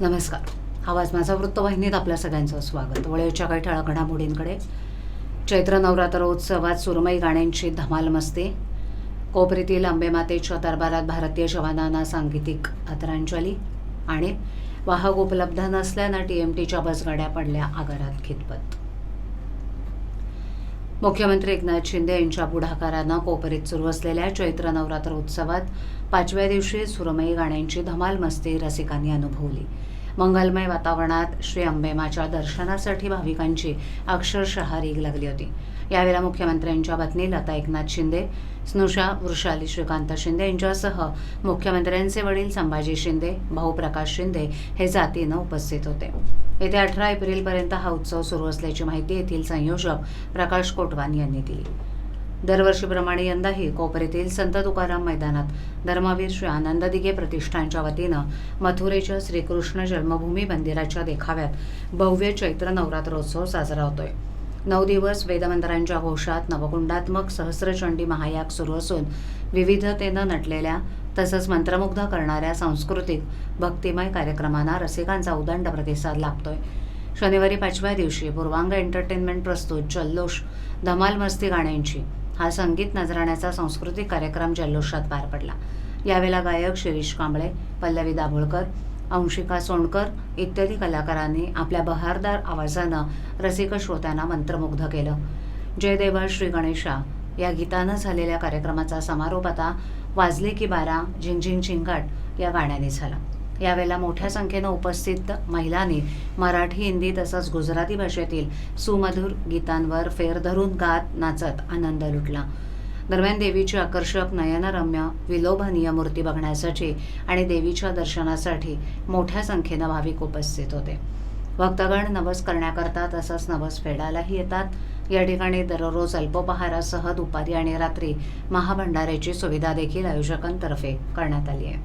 नमस्कार. आवाज माझा वृत्तवाहिनीत आपल्या सगळ्यांचं स्वागत. वळेच्या काही ठळक घडामोडींकडे. चैत्र नवरात्रोत्सवात सुरमई गाण्यांची धमाल मस्ती. कोपरीतील अंबेमातेच्या दरबारात भारतीय जवानांना सांगीतिक आदरांजली आणि वाहक उपलब्ध नसल्यानं टी एम टीच्या बसगाड्या पडल्या आगारात खितपत मुख्यमंत्री एकनाथ शिंदे यांच्या पुढाकारानं कोपरीत सुरू असलेल्या चैत्र नवरात्र उत्सवात पाचव्या दिवशी सुरमई गाण्यांची धमाल मस्ती रसिकांनी अनुभवली. मंगलमय वातावरणात श्री अंबेमाच्या दर्शनासाठी भाविकांची अक्षरशः रीग लागली होती. यावेळेला मुख्यमंत्र्यांच्या पत्नी लता एकनाथ शिंदे स्नुषा वृषाली श्रीकांत शिंदे यांच्यासह मुख्यमंत्र्यांचे वडील संभाजी शिंदे भाऊ प्रकाश शिंदे हे जातीनं उपस्थित होते. येत्या अठरा एप्रिलपर्यंत हा उत्सव सुरू असल्याची माहिती येथील संयोजक प्रकाश कोटवान यांनी दिली. दरवर्षीप्रमाणे यंदाही कोपरीतील संत तुकाराम मैदानात धर्मवीर श्री आनंद दिघे प्रतिष्ठानच्या वतीनं मथुरेच्या श्रीकृष्ण जन्मभूमी मंदिराच्या देखाव्यात भव्य चैत्र नवरात्रोत्सव साजरा होतोय. नऊ दिवस वेदमंत्रांच्या घोषात नवकुंडात्मक सहस्रचंडी महायाग सुरू असून विविधतेनं नटलेल्या तसंच मंत्रमुग्ध करणाऱ्या सांस्कृतिक भक्तिमय कार्यक्रमांना रसिकांचा उदंड प्रतिसाद लाभतोय. शनिवारी पाचव्या दिवशी पूर्वांग एंटरटेनमेंट प्रस्तुत जल्लोष धमाल मस्ती गाण्यांची. हा संगीत नजराण्याचा सांस्कृतिक कार्यक्रम जल्लोषात पार पडला. यावेळेला गायक शिरीष कांबळे पल्लवी दाभोळकर अंशिका सोंडकर इत्यादी कलाकारांनी आपल्या बहारदार आवाजानं रसिक श्रोत्यांना मंत्रमुग्ध केलं. जयदेवा श्री गणेशा. या गीतानं झालेल्या कार्यक्रमाचा समारोप आता वाजले की बारा झिंग झिंगाट या गाण्याने झाला. यावेळेला मोठ्या संख्येनं उपस्थित महिलांनी मराठी हिंदी तसंच गुजराती भाषेतील सुमधुर गीतांवर फेर धरून गात नाचत आनंद लुटला. दरम्यान देवीची आकर्षक नयनरम्य विलोभनीय मूर्ती बघण्यासाठी आणि देवीच्या दर्शनासाठी मोठ्या संख्येनं भाविक उपस्थित होते. भक्तगण नवस करण्याकरता तसंच नवस फेडायलाही येतात. या ठिकाणी दररोज अल्पोपहारासह दुपारी आणि रात्री महाभंडाऱ्याची सुविधा देखील आयोजकांतर्फे करण्यात आली आहे.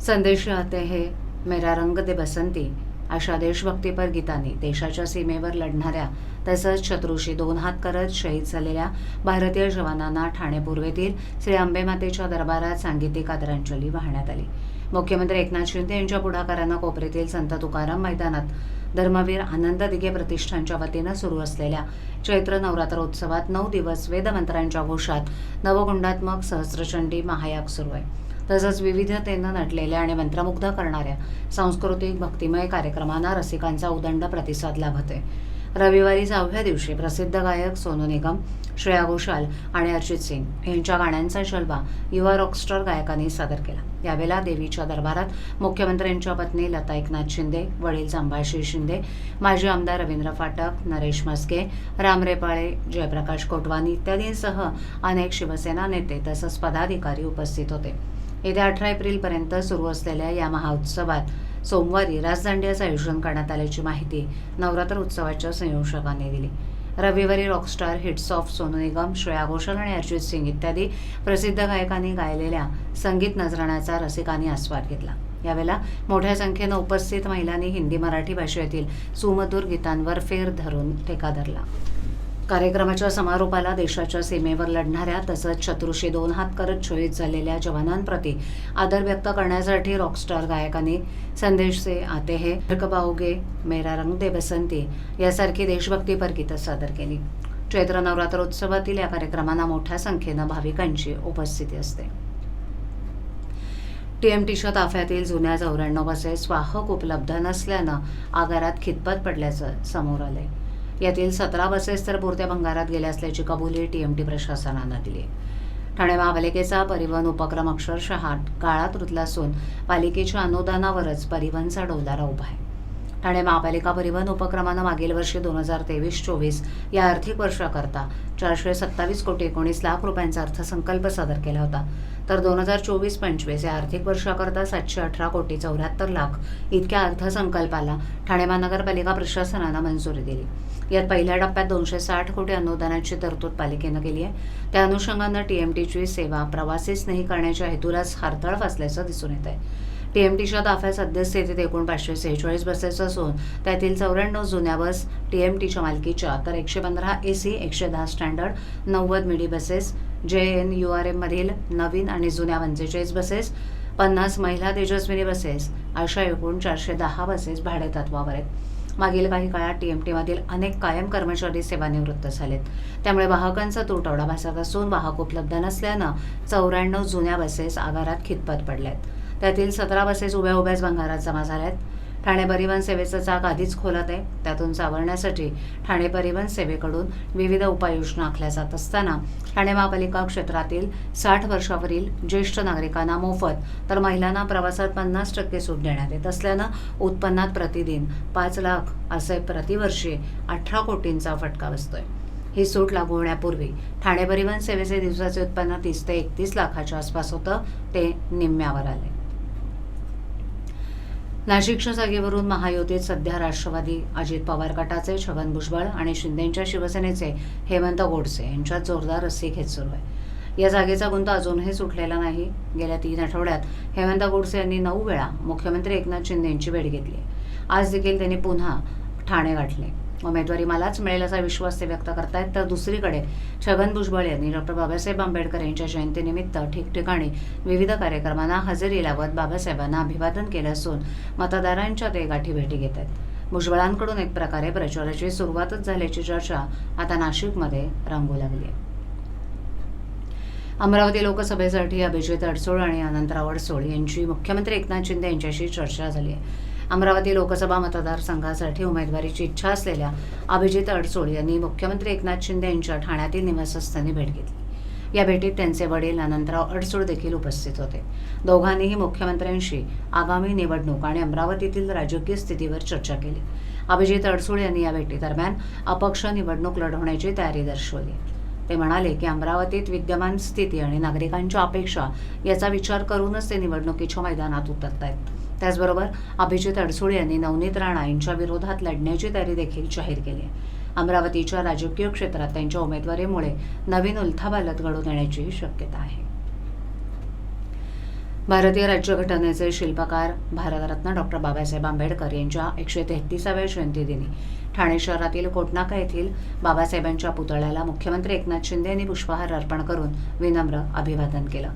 संदेश आते हे मेरा रंग दे बसंती. अशा देशभक्तीपर गीतांनी देशाच्या सीमेवर लढणाऱ्या तसंच शत्रूशी दोन हात करत शहीद झालेल्या भारतीय जवानांना ठाणे पूर्वेतील श्री अंबेमातेच्या दरबारात सांगीतिक आदरांजली वाहण्यात आली. मुख्यमंत्री एकनाथ शिंदे यांच्या पुढाकारानं कोपरीतील संत तुकाराम मैदानात धर्मवीर आनंद दिघे प्रतिष्ठानच्या वतीनं सुरू असलेल्या चैत्र नवरात्र उत्सवात नऊ दिवस वेदमंत्रांच्या घोषात नवगुंडात्मक सहस्रचंडी महायाग सुरू आहे. तसंच विविधतेनं नटलेल्या आणि मंत्रमुग्ध करणाऱ्या सांस्कृतिक भक्तिमय कार्यक्रमांना रसिकांचा उदंड प्रतिसाद लाभत. आहे रविवारी सहाव्या दिवशी प्रसिद्ध गायक सोनू निगम श्रेया घोषाल आणि अर्जित सिंग यांच्या गाण्यांचा जलवा युवा रॉकस्टार गायकांनी सादर केला. यावेळेला देवीच्या दरबारात मुख्यमंत्र्यांच्या पत्नी लता एकनाथ शिंदे वडील संभाजी शिंदे माजी आमदार रवींद्र फाटक नरेश मस्के रामरेपाळे जयप्रकाश कोटवानी इत्यादींसह अनेक शिवसेना नेते तसंच पदाधिकारी उपस्थित होते. येत्या अठरा एप्रिलपर्यंत सुरू असलेल्या या महाउत्सवात सोमवारी राजदांडियाचं आयोजन करण्यात आल्याची माहिती नवरात्र उत्सवाच्या संयोजकांनी दिली. रविवारी rockstar hits of Sonu Nigam Shreya Ghoshal आणि अर्जित सिंग इत्यादी प्रसिद्ध गायकांनी गायलेल्या संगीत नजराण्याचा रसिकांनी आस्वाद घेतला. यावेळेला मोठ्या संख्येनं उपस्थित महिलांनी हिंदी मराठी भाषेतील सुमधुर गीतांवर फेर धरून टेका धरला. कार्यक्रमाच्या समारोपाला देशाच्या सीमेवर लढणाऱ्या तसंच शत्रूशी दोन हात करत शहीद झालेल्या जवानांप्रती आदर व्यक्त करण्यासाठी रॉकस्टार गायकांनी संदेश से आते हे बाओगे मेरा रंग दे बसंती यासारखी देशभक्तीपर गीतं सादर केली. चैत्र नवरात्रोत्सवातील या कार्यक्रमांना मोठ्या संख्येनं भाविकांची उपस्थिती असते. टीएमटीच्या ताफ्यातील जुन्या चौऱ्याण्णव बसेस वाहक उपलब्ध नसल्यानं आगारात खितपत पडल्याचं समोर आलंय. यातील सतरा बसेस तर पुरत्या भंगारात गेल्या असल्याची कबुली टीएमटी प्रशासनानं दिली. ठाणे महापालिकेचा परिवहन उपक्रम अक्षरशः काळात रुतला असून पालिकेच्या अनुदानावरच परिवहनचा डोलारा उभा आहे. ठाणे महापालिका परिवहन उपक्रमानं मागील वर्षी दोन हजार तेवीस चोवीस या आर्थिक वर्षाकरता चारशे सत्तावीस कोटी एकोणीस लाख रुपयांचा अर्थसंकल्प सादर केला होता. तर दोन हजार चोवीस पंचवीस या आर्थिक वर्षाकरता सातशे अठरा कोटी चौऱ्याहत्तर लाख इतक्या अर्थसंकल्पाला ठाणे महानगरपालिका प्रशासनानं मंजुरी दिली. यात पहिल्या टप्प्यात दोनशे साठ कोटी अनुदानाची तरतूद पालिकेनं केली आहे. त्या अनुषंगानं टीची सेवा प्रवासी स्नेही करण्याच्या हेतूलाच हरताळ असल्याचं दिसून येत आहे टी एम टीच्या ताफ्यात सद्यस्थितीत एकूण पाचशे सेहेचाळीस बसेस असून त्यातील चौऱ्याण्णव जुन्या बस टी एम टीच्या मालकीच्या तर एकशे पंधरा ए सी एकशे दहा स्टँडर्ड नव्वद midi buses J N U R एममधील नवीन आणि जुन्या पंचेचाळीस बसेस पन्नास महिला तेजस्विनी बसेस अशा एकूण चारशे दहा बसेस भाडेतत्वावर आहेत. मागील काही काळात टी एम टीमधील अनेक कायम कर्मचारी सेवानिवृत्त झालेत. त्यामुळे वाहकांचा तुटवडा भासत असून वाहक उपलब्ध नसल्यानं चौऱ्याण्णव जुन्या बसेस आगारात खितपत पडल्यात. त्यातील सतरा बसेस उभ्या उभ्याच भंगारात जमा झाल्यात. ठाणे परिवहन सेवेचं चाक आधीच खोलत आहे. त्यातून सावरण्यासाठी ठाणे परिवहन सेवेकडून विविध उपाययोजना आखल्या जात असताना ठाणे महापालिका क्षेत्रातील साठ वर्षावरील ज्येष्ठ नागरिकांना मोफत तर महिलांना प्रवासात पन्नास टक्के सूट देण्यात येत असल्यानं उत्पन्नात प्रतिदिन पाच लाख असे प्रतिवर्षी अठरा कोटींचा फटका बसतोय. ही सूट लागू होण्यापूर्वी ठाणे परिवहन सेवेचे दिवसाचे उत्पन्न तीस ते एकतीस लाखाच्या आसपास होतं ते निम्म्यावर आले नाशिकच्या जागेवरून महायुतीत सध्या राष्ट्रवादी अजित पवार गटाचे छगन भुजबळ आणि शिंदेच्या शिवसेनेचे हेमंत गोडसे यांच्यात जोरदार रस्सीखेच सुरू आहे. या जागेचा गुंता अजूनही सुटलेला नाही. गेल्या तीन आठवड्यात हेमंत गोडसे यांनी नऊ वेळा मुख्यमंत्री एकनाथ शिंदे यांची भेट घेतली. आज देखील त्यांनी पुन्हा ठाणे गाठले. उमेदवारी मलाच मिळेल असा विश्वास ते व्यक्त करतायत. तर दुसरीकडे छगन भुजबळ यांनी डॉक्टर बाबासाहेब आंबेडकर यांच्या जयंतीनिमित्त ठिकठिकाणी विविध कार्यक्रमांना हजेरी लावत बाबासाहेबांना अभिवादन केलं असून मतदारांच्या ते गाठी भेटी घेत आहेत. भुजबळांकडून एक प्रकारे प्रचाराची सुरुवातच झाल्याची चर्चा आता नाशिकमध्ये रंगू लागली आहे. अमरावती लोकसभेसाठी अभिजित अडसूळ आणि अनंतराव अडसूळ यांची मुख्यमंत्री एकनाथ शिंदे यांच्याशी चर्चा झाली आहे. अमरावती लोकसभा मतदारसंघासाठी उमेदवारीची इच्छा असलेल्या अभिजित अडसूळ यांनी मुख्यमंत्री एकनाथ शिंदे यांच्या ठाण्यातील निवासस्थानी भेट घेतली. या भेटीत त्यांचे वडील अनंतराव अडसूळ देखील उपस्थित होते. दोघांनीही मुख्यमंत्र्यांशी आगामी निवडणूक आणि अमरावतीतील राजकीय स्थितीवर चर्चा केली. अभिजित अडसूळ यांनी या भेटीदरम्यान अपक्ष निवडणूक लढवण्याची तयारी दर्शवली. ते म्हणाले की अमरावतीत विद्यमान स्थिती आणि नागरिकांच्या अपेक्षा याचा विचार करूनच ते निवडणुकीच्या मैदानात उतरत आहेत त्याचबरोबर अभिजित अडसूळ यांनी नवनीत राणा यांच्या विरोधात लढण्याची तयारी देखील जाहीर केली आहे. अमरावतीच्या राजकीय क्षेत्रात त्यांच्या उमेदवारीमुळे नवीन उलथापालथ घडून येण्याची शक्यता आहे. भारतीय राज्यघटनेचे शिल्पकार भारतरत्न डॉक्टर बाबासाहेब आंबेडकर यांच्या एकशे तेहतीसाव्या जयंतीदिनी ठाणे शहरातील कोटनाका येथील बाबासाहेबांच्या पुतळ्याला मुख्यमंत्री एकनाथ शिंदे यांनी पुष्पहार अर्पण करून विनम्र अभिवादन केलं.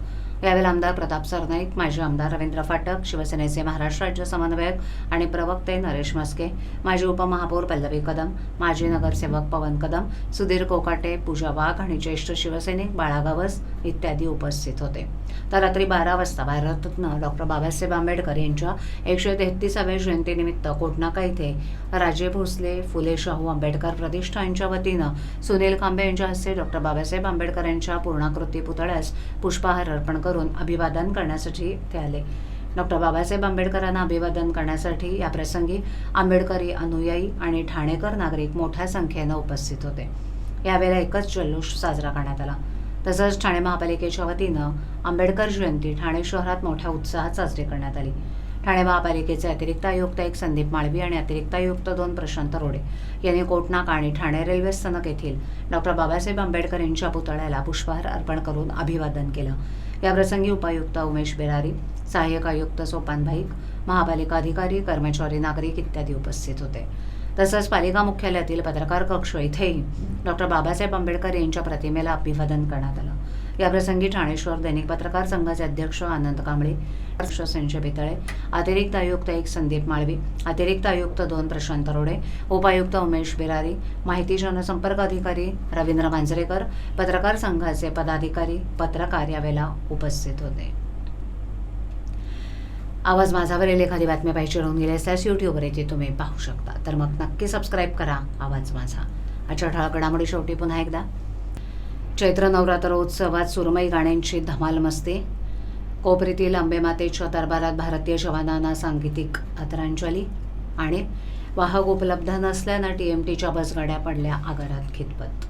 यावेळी आमदार प्रताप सरनाईक माजी आमदार रवींद्र फाटक शिवसेनेचे महाराष्ट्र राज्य समन्वयक आणि प्रवक्ते नरेश मस्के माजी उपमहापौर पल्लवी कदम माजी नगरसेवक पवन कदम सुधीर कोकाटे पूजा वाघ आणि ज्येष्ठ शिवसैनिक बाळा गावस इत्यादी उपस्थित होते. तर रात्री बारा वाजता भारतरत्न डॉक्टर बाबासाहेब आंबेडकर यांच्या एकशे तेहतीसाव्या जयंतीनिमित्त कोटनाका इथे राजे भोसले फुले शाहू आंबेडकर प्रतिष्ठा यांच्या वतीनं सुनील कांबे यांच्या हस्ते डॉक्टर बाबासाहेब आंबेडकर यांच्या पूर्णाकृती पुतळ्यास पुष्पहार अर्पण करून करून अभिवादन करण्यासाठी ते आले. डॉक्टर बाबासाहेब आंबेडकरांना अभिवादन करण्यासाठी या प्रसंगी आंबेडकरी अनुयायी आणि ठाणेकर नागरिक मोठ्या संख्येनं उपस्थित होते. यावेळेला एकच जल्लोष साजरा करण्यात आला. तसंच ठाणे महापालिकेच्या वतीनं आंबेडकर जयंती ठाणे शहरात मोठ्या उत्साहात साजरी करण्यात आली. ठाणे महापालिकेचे अतिरिक्त आयुक्त एक संदीप माळवी आणि अतिरिक्त आयुक्त दोन प्रशांत रोडे यांनी कोटनाक आणि ठाणे रेल्वे स्थानक येथील डॉक्टर बाबासाहेब आंबेडकर यांच्या पुतळ्याला पुष्पहार अर्पण करून अभिवादन केलं. याप्रसंगी उपायुक्त उमेश बेरारी सहाय्यक आयुक्त सोपान भाईक महापालिका अधिकारी कर्मचारी नागरिक इत्यादी उपस्थित होते. तसंच पालिका मुख्यालयातील पत्रकार कक्ष इथेही डॉक्टर बाबासाहेब आंबेडकर यांच्या प्रतिमेला अभिवादन करण्यात आलं. याप्रसंगी ठाणेश्वर दैनिक पत्रकार संघाचे अध्यक्ष आनंद कांबळे अध्यक्ष संजय पितळे अतिरिक्त आयुक्त एक संदीप माळवी अतिरिक्त आयुक्त दोन प्रशांत रोडे उपायुक्त उमेश बिरारी माहिती जनसंपर्क अधिकारी रवींद्र मांजरेकर पत्रकार संघाचे पदाधिकारी पत्रकार यावेळेला उपस्थित होते. आवाज माझावरील एखादी बातमी पाहिजे राहून गेली असल्यास यूट्यूबवर येते तुम्ही पाहू शकता. तर मग नक्की सबस्क्राईब करा. आवाज माझा. आजच्या ठळक घडामोडी शेवटी पुन्हा एकदा. चैत्र नवरात्र उत्सवात सुरमई गाण्यांची धमाल मस्ती. कोपरीतील अंबेमातेच्या दरबारात भारतीय जवानांना सांगीतिक आदरांजली. आणि वाहक उपलब्ध नसल्यानं टी एम टीच्या बसगाड्या पडल्या आगारात खितपत.